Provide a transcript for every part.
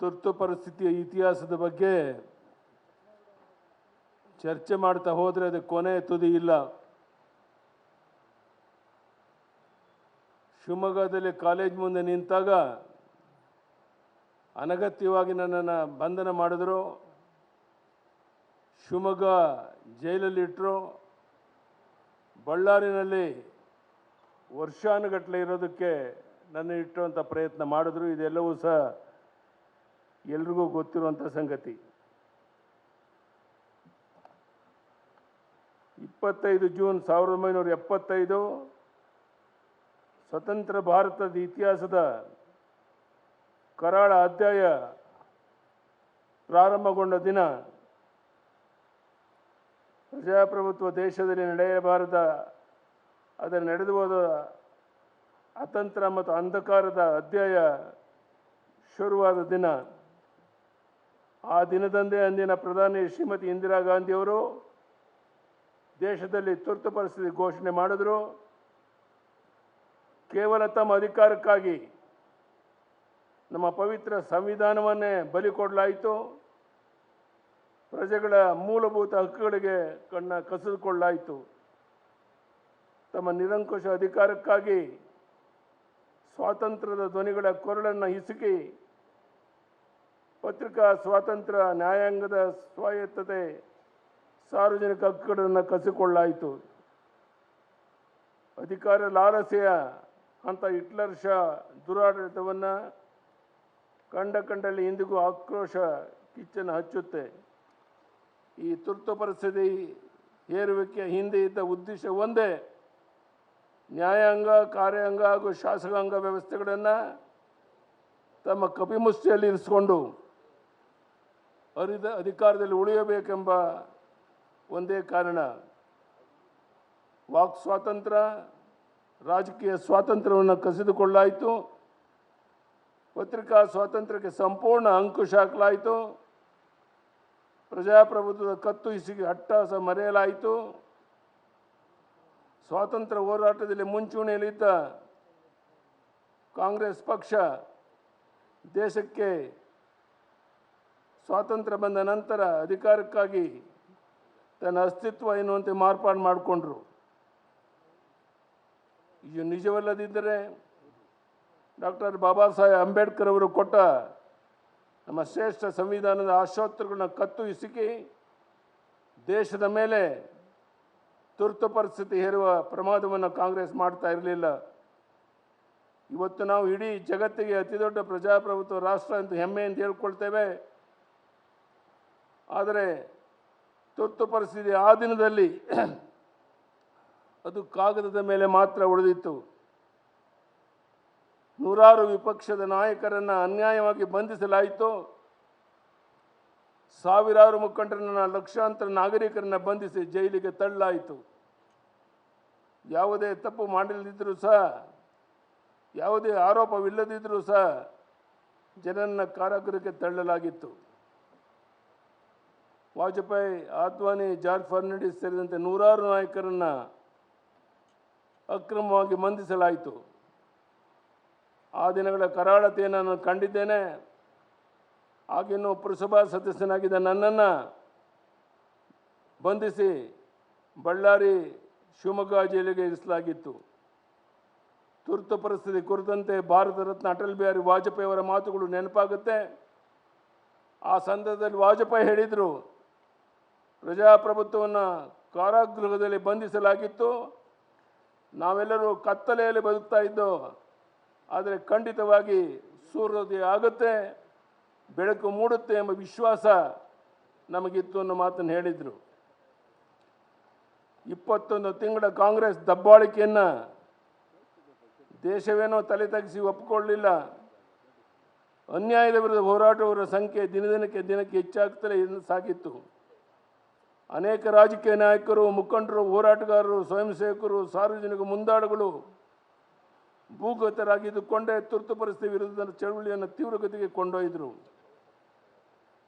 ತುರ್ತು ಪರಿಸ್ಥಿತಿಯ ಇತಿಹಾಸದ ಬಗ್ಗೆ ಚರ್ಚೆ ಮಾಡ್ತಾ ಹೋದರೆ ಅದು ಕೊನೆ ತುದಿ ಇಲ್ಲ. ಶಿವಮೊಗ್ಗದಲ್ಲಿ ಕಾಲೇಜ್ ಮುಂದೆ ನಿಂತಾಗ ಅನಗತ್ಯವಾಗಿ ನನ್ನನ್ನು ಬಂಧನ ಮಾಡಿದ್ರು. ಶಿವಮೊಗ್ಗ ಜೈಲಲ್ಲಿಟ್ಟರು ಬಳ್ಳಾರಿನಲ್ಲಿ ವರ್ಷಾನುಗಟ್ಟಲೆ ಇರೋದಕ್ಕೆ ನನ್ನ ಇಟ್ಟುವಂಥ ಪ್ರಯತ್ನ ಮಾಡಿದ್ರು. ಇದೆಲ್ಲವೂ ಸಹ ಎಲ್ರಿಗೂ ಗೊತ್ತಿರುವಂಥ ಸಂಗತಿ. ಇಪ್ಪತ್ತೈದು ಜೂನ್ ಸಾವಿರದ ಒಂಬೈನೂರ ಎಪ್ಪತ್ತೈದು, ಸ್ವತಂತ್ರ ಭಾರತದ ಇತಿಹಾಸದ ಕರಾಳ ಅಧ್ಯಾಯ ಪ್ರಾರಂಭಗೊಂಡ ದಿನ ಪ್ರಜಾಪ್ರಭುತ್ವ ದೇಶದಲ್ಲಿ ನಡೆಯಬಾರದ ಅದರ ನಡೆದು ಹೋದ ಅತಂತ್ರ ಮತ್ತು ಅಂಧಕಾರದ ಅಧ್ಯಾಯ ಶುರುವಾದ ದಿನ ಆ ದಿನದಂದೇ ಅಂದಿನ ಪ್ರಧಾನಿ ಶ್ರೀಮತಿ ಇಂದಿರಾ ಗಾಂಧಿಯವರು ದೇಶದಲ್ಲಿ ತುರ್ತು ಪರಿಸ್ಥಿತಿ ಘೋಷಣೆ ಮಾಡಿದ್ರು. ಕೇವಲ ತಮ್ಮ ಅಧಿಕಾರಕ್ಕಾಗಿ ನಮ್ಮ ಪವಿತ್ರ ಸಂವಿಧಾನವನ್ನೇ ಬಲಿ ಕೊಡಲಾಯಿತು. ಪ್ರಜೆಗಳ ಮೂಲಭೂತ ಹಕ್ಕುಗಳಿಗೆ ಕಣ್ಣ ಕಸಿದುಕೊಳ್ಳಾಯಿತು ತಮ್ಮ ನಿರಂಕುಶ ಅಧಿಕಾರಕ್ಕಾಗಿ ಸ್ವಾತಂತ್ರ್ಯದ ಧ್ವನಿಗಳ ಕೊರಳನ್ನು ಹಿಸುಕಿ ಪತ್ರಿಕಾ ಸ್ವಾತಂತ್ರ್ಯ ನ್ಯಾಯಾಂಗದ ಸ್ವಾಯತ್ತತೆ ಸಾರ್ವಜನಿಕ ಹಕ್ಕುಗಳನ್ನು ಕಸಿಕೊಳ್ಳಾಯಿತು. ಅಧಿಕಾರ ಲಾಲಸೆಯ ಅಂತ ಹಿಟ್ಲರ್ ಶಾ ದುರಾಡಳಿತವನ್ನು ಕಂಡ ಕಂಡಲ್ಲಿ ಇಂದಿಗೂ ಆಕ್ರೋಶ ಕಿಚ್ಚನ್ನು ಹಚ್ಚುತ್ತೆ. ಈ ತುರ್ತು ಪರಿಸ್ಥಿತಿ ಹೇರುವಿಕೆ ಹಿಂದೆ ಇದ್ದ ಉದ್ದೇಶ ಒಂದೇ, ನ್ಯಾಯಾಂಗ, ಕಾರ್ಯಾಂಗ ಹಾಗೂ ಶಾಸಕಾಂಗ ವ್ಯವಸ್ಥೆಗಳನ್ನು ತಮ್ಮ ಕಪಿಮುಷ್ಟಿಯಲ್ಲಿ ಇರಿಸಿಕೊಂಡು ಅರಿದ ಅಧಿಕಾರದಲ್ಲಿ ಉಳಿಯಬೇಕೆಂಬ ಒಂದೇ ಕಾರಣ ವಾಕ್ ಸ್ವಾತಂತ್ರ್ಯ ರಾಜಕೀಯ ಸ್ವಾತಂತ್ರ್ಯವನ್ನು ಕಸಿದುಕೊಳ್ಳಾಯಿತು. ಪತ್ರಿಕಾ ಸ್ವಾತಂತ್ರ್ಯಕ್ಕೆ ಸಂಪೂರ್ಣ ಅಂಕುಶ ಹಾಕಲಾಯಿತು. ಪ್ರಜಾಪ್ರಭುತ್ವದ ಕತ್ತು ಹಿಸಿಗೆ ಅಟ್ಟಹಾಸ ಮರೆಯಲಾಯಿತು. ಸ್ವಾತಂತ್ರ್ಯ ಹೋರಾಟದಲ್ಲಿ ಮುಂಚೂಣಿಯಲ್ಲಿದ್ದ ಕಾಂಗ್ರೆಸ್ ಪಕ್ಷ ದೇಶಕ್ಕೆ ಸ್ವಾತಂತ್ರ್ಯ ಬಂದ ನಂತರ ಅಧಿಕಾರಕ್ಕಾಗಿ ತನ್ನ ಅಸ್ತಿತ್ವ ಎನ್ನುವಂತೆ ಮಾರ್ಪಾಡು ಮಾಡಿಕೊಂಡ್ರು. ಇದು ನಿಜವಲ್ಲದಿದ್ದರೆ ಡಾಕ್ಟರ್ ಬಾಬಾ ಸಾಹೇಬ್ ಅಂಬೇಡ್ಕರ್ ಅವರು ಕೊಟ್ಟ ನಮ್ಮ ಶ್ರೇಷ್ಠ ಸಂವಿಧಾನದ ಆಶೋತ್ತರಗಳನ್ನ ಕತ್ತು ಇಸುಕಿ ದೇಶದ ಮೇಲೆ ತುರ್ತು ಪರಿಸ್ಥಿತಿ ಹೇರುವ ಪ್ರಮಾದವನ್ನು ಕಾಂಗ್ರೆಸ್ ಮಾಡ್ತಾ ಇರಲಿಲ್ಲ. ಇವತ್ತು ನಾವು ಇಡೀ ಜಗತ್ತಿಗೆ ಅತಿದೊಡ್ಡ ಪ್ರಜಾಪ್ರಭುತ್ವ ರಾಷ್ಟ್ರ ಅಂತ ಹೆಮ್ಮೆ ಅಂತ ಹೇಳ್ಕೊಳ್ತೇವೆ. ಆದರೆ ತುರ್ತು ಪರಿಸ್ಥಿತಿ ಆ ದಿನದಲ್ಲಿ ಅದು ಕಾಗದದ ಮೇಲೆ ಮಾತ್ರ ಉಳಿದಿತ್ತು. ನೂರಾರು ವಿಪಕ್ಷದ ನಾಯಕರನ್ನು ಅನ್ಯಾಯವಾಗಿ ಬಂಧಿಸಲಾಯಿತು. ಸಾವಿರಾರು ಮುಖಂಡರನ್ನು, ಲಕ್ಷಾಂತರ ನಾಗರಿಕರನ್ನು ಬಂಧಿಸಿ ಜೈಲಿಗೆ ತಳ್ಳಲಾಯಿತು ಯಾವುದೇ ತಪ್ಪು ಮಾಡಿಲ್ಲದಿದ್ದರೂ ಸಹ, ಯಾವುದೇ ಆರೋಪವಿಲ್ಲದಿದ್ದರೂ ಸಹ ಜನರನ್ನು ಕಾರಾಗೃಹಕ್ಕೆ ತಳ್ಳಲಾಗಿತ್ತು. ವಾಜಪೇಯಿ, ಆದ್ವಾನಿ, ಜಾರ್ಜ್ ಫರ್ನಾಂಡಿಸ್ ಸೇರಿದಂತೆ ನೂರಾರು ನಾಯಕರನ್ನು ಅಕ್ರಮವಾಗಿ ಬಂಧಿಸಲಾಯಿತು ಆ ದಿನಗಳ ಕರಾಳತೆಯನ್ನು ನಾನು ಕಂಡಿದ್ದೇನೆ. ಆಗಿನ್ನೂ ಪುರಸಭಾ ಸದಸ್ಯನಾಗಿದ್ದ ನನ್ನನ್ನು ಬಂಧಿಸಿ ಬಳ್ಳಾರಿ ಶಿವಮೊಗ್ಗ ಜೈಲಿಗೆ ಇರಿಸಲಾಗಿತ್ತು. ತುರ್ತು ಪರಿಸ್ಥಿತಿ ಕುರಿತಂತೆ ಭಾರತ ರತ್ನ ಅಟಲ್ ಬಿಹಾರಿ ವಾಜಪೇಯಿ ಅವರ ಮಾತುಗಳು ನೆನಪಾಗುತ್ತೆ. ಆ ಸಂದರ್ಭದಲ್ಲಿ ವಾಜಪೇಯಿ ಹೇಳಿದರು ಪ್ರಜಾಪ್ರಭುತ್ವವನ್ನು ಕಾರಾಗೃಹದಲ್ಲಿ ಬಂಧಿಸಲಾಗಿತ್ತು. ನಾವೆಲ್ಲರೂ ಕತ್ತಲೆಯಲ್ಲಿ ಬದುಕ್ತಾ ಇದ್ದೋ, ಆದರೆ ಖಂಡಿತವಾಗಿ ಸೂರ್ಯೋದಯ ಆಗುತ್ತೆ, ಬೆಳಕು ಮೂಡುತ್ತೆ ಎಂಬ ವಿಶ್ವಾಸ ನಮಗಿತ್ತು ಅನ್ನೋ ಮಾತನ್ನು ಹೇಳಿದರು. ಇಪ್ಪತ್ತೊಂದು ತಿಂಗಳ ಕಾಂಗ್ರೆಸ್ ದಬ್ಬಾಳಿಕೆಯನ್ನು ದೇಶವೇನೋ ತಲೆ ತಗ್ಗಿಸಿ ಒಪ್ಪಿಕೊಳ್ಳಲಿಲ್ಲ ಅನ್ಯಾಯದ ವಿರುದ್ಧ ಹೋರಾಟವರ ಸಂಖ್ಯೆ ದಿನದಿನಕ್ಕೆ ದಿನಕ್ಕೆ ಹೆಚ್ಚಾಗ್ತಲೇ ಇನ್ನು ಸಾಗಿತ್ತು. ಅನೇಕ ರಾಜಕೀಯ ನಾಯಕರು, ಮುಖಂಡರು, ಹೋರಾಟಗಾರರು ಸ್ವಯಂ ಸೇವಕರು ಸಾರ್ವಜನಿಕ ಮುಂದಾಳುಗಳು ಭೂಗತರಾಗಿದ್ದುಕೊಂಡೇ ತುರ್ತು ಪರಿಸ್ಥಿತಿ ವಿರುದ್ಧದ ಚಳುವಳಿಯನ್ನು ತೀವ್ರಗತಿಗೆ ಕೊಂಡೊಯ್ದರು.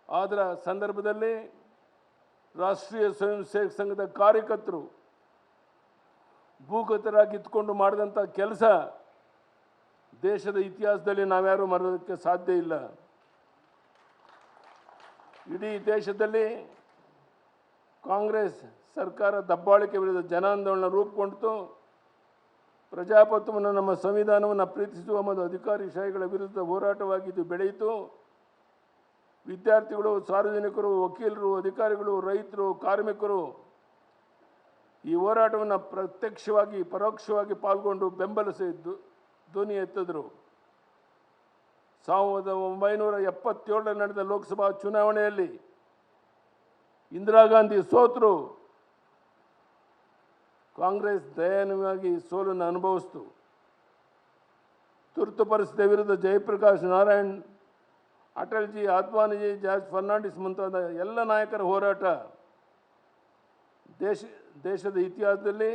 ಅದರ ಸಂದರ್ಭದಲ್ಲಿ ರಾಷ್ಟ್ರೀಯ ಸ್ವಯಂ ಸೇವಕ ಸಂಘದ ಕಾರ್ಯಕರ್ತರು ಭೂಗತರಾಗಿದ್ದುಕೊಂಡು ಮಾಡಿದಂಥ ಕೆಲಸ ದೇಶದ ಇತಿಹಾಸದಲ್ಲಿ ನಾವ್ಯಾರೂ ಮರೆಯೋದಕ್ಕೆ ಸಾಧ್ಯ ಇಲ್ಲ. ಇಡೀ ದೇಶದಲ್ಲಿ ಕಾಂಗ್ರೆಸ್ ಸರ್ಕಾರ ದಬ್ಬಾಳಿಕೆ ವಿರುದ್ಧ ಜನಾಂದೋಲನ ರೂಪುಗೊಂಡಿತು. ಪ್ರಜಾಪ್ರಭುತ್ವವನ್ನು, ನಮ್ಮ ಸಂವಿಧಾನವನ್ನು ಪ್ರೀತಿಸುವ ಮತ್ತು ಅಧಿಕಾರಿಶಾಹಿಗಳ ವಿರುದ್ಧ ಹೋರಾಟವಾಗಿದ್ದು ಬೆಳೆಯಿತು. ವಿದ್ಯಾರ್ಥಿಗಳು, ಸಾರ್ವಜನಿಕರು, ವಕೀಲರು, ಅಧಿಕಾರಿಗಳು, ರೈತರು, ಕಾರ್ಮಿಕರು ಈ ಹೋರಾಟವನ್ನು ಪ್ರತ್ಯಕ್ಷವಾಗಿ, ಪರೋಕ್ಷವಾಗಿ ಪಾಲ್ಗೊಂಡು ಬೆಂಬಲಿಸಿದ್ದು ಧ್ವ- ಧ್ವನಿ ಎತ್ತಿದ್ರು. ಸಾವಿರದ ಒಂಬೈನೂರ ಎಪ್ಪತ್ತೇಳರಲ್ಲಿ ನಡೆದ ಲೋಕಸಭಾ ಚುನಾವಣೆಯಲ್ಲಿ ಇಂದಿರಾ ಗಾಂಧಿ ಸೋತರು. ಕಾಂಗ್ರೆಸ್ ದಯಾನವಾಗಿ ಸೋಲನ್ನು ಅನುಭವಿಸ್ತು. ತುರ್ತು ಪರಿಸ್ಥಿತಿಯ ವಿರುದ್ಧ ಜಯಪ್ರಕಾಶ್ ನಾರಾಯಣ್ ಅಟಲ್ಜಿ ಆದ್ವಾನಿಜಿ ಜಾರ್ಜ್ ಫರ್ನಾಂಡಿಸ್ ಮುಂತಾದ ಎಲ್ಲ ನಾಯಕರ ಹೋರಾಟ ದೇಶ, ದೇಶದ ಇತಿಹಾಸದಲ್ಲಿ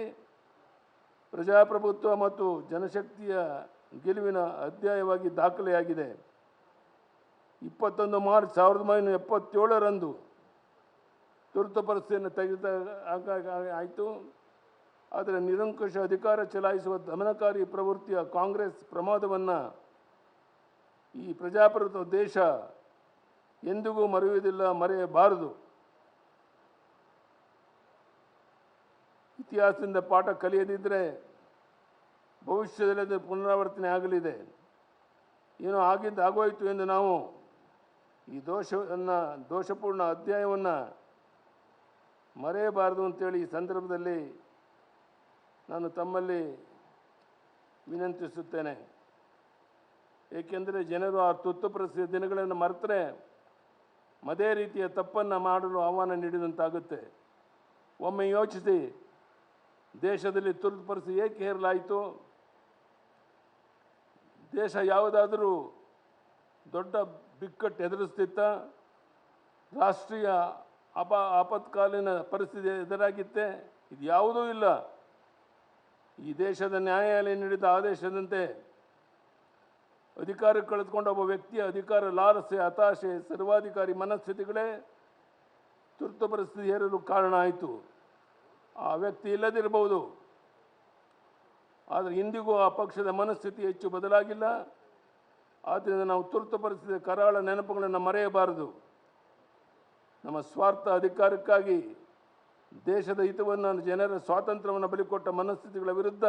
ಪ್ರಜಾಪ್ರಭುತ್ವ ಮತ್ತು ಜನಶಕ್ತಿಯ ಗೆಲುವಿನ ಅಧ್ಯಾಯವಾಗಿ ದಾಖಲೆಯಾಗಿದೆ. ಇಪ್ಪತ್ತೊಂದು ಮಾರ್ಚ್ ಸಾವಿರದ ಒಂಬೈನೂರ ಎಪ್ಪತ್ತೇಳರಂದು ತುರ್ತು ಪರಿಸ್ಥಿತಿಯನ್ನು ತೆಗೆದ ಆಯಿತು. ಆದರೆ ನಿರಂಕುಶ ಅಧಿಕಾರ ಚಲಾಯಿಸುವ ದಮನಕಾರಿ ಪ್ರವೃತ್ತಿಯ ಕಾಂಗ್ರೆಸ್ ಪ್ರಮಾದವನ್ನು ಈ ಪ್ರಜಾಪ್ರಭುತ್ವ ದೇಶ ಎಂದಿಗೂ ಮರೆಯುವುದಿಲ್ಲ, ಮರೆಯಬಾರದು. ಇತಿಹಾಸದಿಂದ ಪಾಠ ಕಲಿಯದಿದ್ದರೆ ಭವಿಷ್ಯದಲ್ಲಿ ಅದು ಪುನರಾವರ್ತನೆ ಆಗಲಿದೆ. ಏನೋ ಆಗಿದ್ದು ಆಗೋಯಿತು ಎಂದು ನಾವು ಈ ದೋಷವನ್ನು, ದೋಷಪೂರ್ಣ ಅಧ್ಯಾಯವನ್ನು ಮರೆಯಬಾರದು ಅಂತೇಳಿ ಈ ಸಂದರ್ಭದಲ್ಲಿ ನಾನು ತಮ್ಮಲ್ಲಿ ವಿನಂತಿಸುತ್ತೇನೆ. ಏಕೆಂದರೆ ಜನರು ಆ ತುತ್ತು ಪರಿಸ್ಥಿತಿ ದಿನಗಳನ್ನು ಮರೆತರೆ ಅದೇ ರೀತಿಯ ತಪ್ಪನ್ನು ಮಾಡಲು ಆಹ್ವಾನ ನೀಡಿದಂತಾಗುತ್ತೆ. ಒಮ್ಮೆ ಯೋಚಿಸಿ, ದೇಶದಲ್ಲಿ ತುರ್ತು ಪರಿಸ್ಥಿತಿ ಏಕೆ ಹೇರಲಾಯಿತು? ದೇಶ ಯಾವುದಾದರೂ ದೊಡ್ಡ ಬಿಕ್ಕಟ್ಟು ಎದುರಿಸ್ತಿತ್ತ? ರಾಷ್ಟ್ರೀಯ ಅಪ ಆಪತ್ಕಾಲೀನ ಪರಿಸ್ಥಿತಿ ಎದುರಾಗಿತ್ತೆ. ಇದು ಯಾವುದೂ ಇಲ್ಲ. ಈ ದೇಶದ ನ್ಯಾಯಾಲಯ ನೀಡಿದ ಆದೇಶದಂತೆ ಅಧಿಕಾರ ಕಳೆದುಕೊಂಡ ಒಬ್ಬ ವ್ಯಕ್ತಿಯ ಅಧಿಕಾರ ಲಾಲಸೆ ಹತಾಶೆ, ಸರ್ವಾಧಿಕಾರಿ ಮನಸ್ಥಿತಿಗಳೇ ತುರ್ತು ಪರಿಸ್ಥಿತಿ ಹೇರಲು ಕಾರಣ ಆಯಿತು. ಆ ವ್ಯಕ್ತಿ ಇಲ್ಲದಿರಬಹುದು. ಆದರೆ ಇಂದಿಗೂ ಆ ಪಕ್ಷದ ಮನಸ್ಥಿತಿ ಹೆಚ್ಚು ಬದಲಾಗಿಲ್ಲ. ಆದ್ದರಿಂದ ನಾವು ತುರ್ತು ಪರಿಸ್ಥಿತಿಯ ಕರಾಳ ನೆನಪುಗಳನ್ನು ಮರೆಯಬಾರದು. ನಮ್ಮ ಸ್ವಾರ್ಥ ಅಧಿಕಾರಕ್ಕಾಗಿ ದೇಶದ ಹಿತವನ್ನು ಜನರ ಸ್ವಾತಂತ್ರ್ಯವನ್ನು ಬಲಿಕೊಟ್ಟ ಮನಸ್ಥಿತಿಗಳ ವಿರುದ್ಧ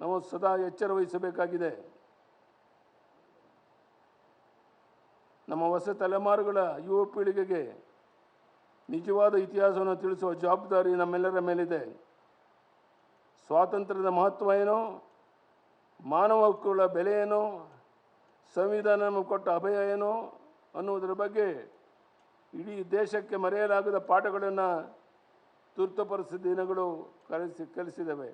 ನಾವು ಸದಾ ಎಚ್ಚರ ವಹಿಸಬೇಕಾಗಿದೆ. ನಮ್ಮ ಹೊಸ ತಲೆಮಾರುಗಳ ಯುವ ಪೀಳಿಗೆಗೆ ನಿಜವಾದ ಇತಿಹಾಸವನ್ನು ತಿಳಿಸುವ ಜವಾಬ್ದಾರಿ ನಮ್ಮೆಲ್ಲರ ಮೇಲಿದೆ. ಸ್ವಾತಂತ್ರ್ಯದ ಮಹತ್ವ ಏನು? ಮಾನವ ಹಕ್ಕುಗಳ ಬೆಲೆ ಏನು? ಸಂವಿಧಾನ ಕೊಟ್ಟ ಅಭಯ ಏನು? ಅನ್ನುವುದರ ಬಗ್ಗೆ ಇಡೀ ದೇಶಕ್ಕೆ ಮರೆಯಲಾಗದ ಪಾಠಗಳನ್ನು ತುರ್ತು ಪರಿಸ್ಥಿತಿ ದಿನಗಳು ಕಲಿಸಿ ಕಲಿಸಿದವೆ.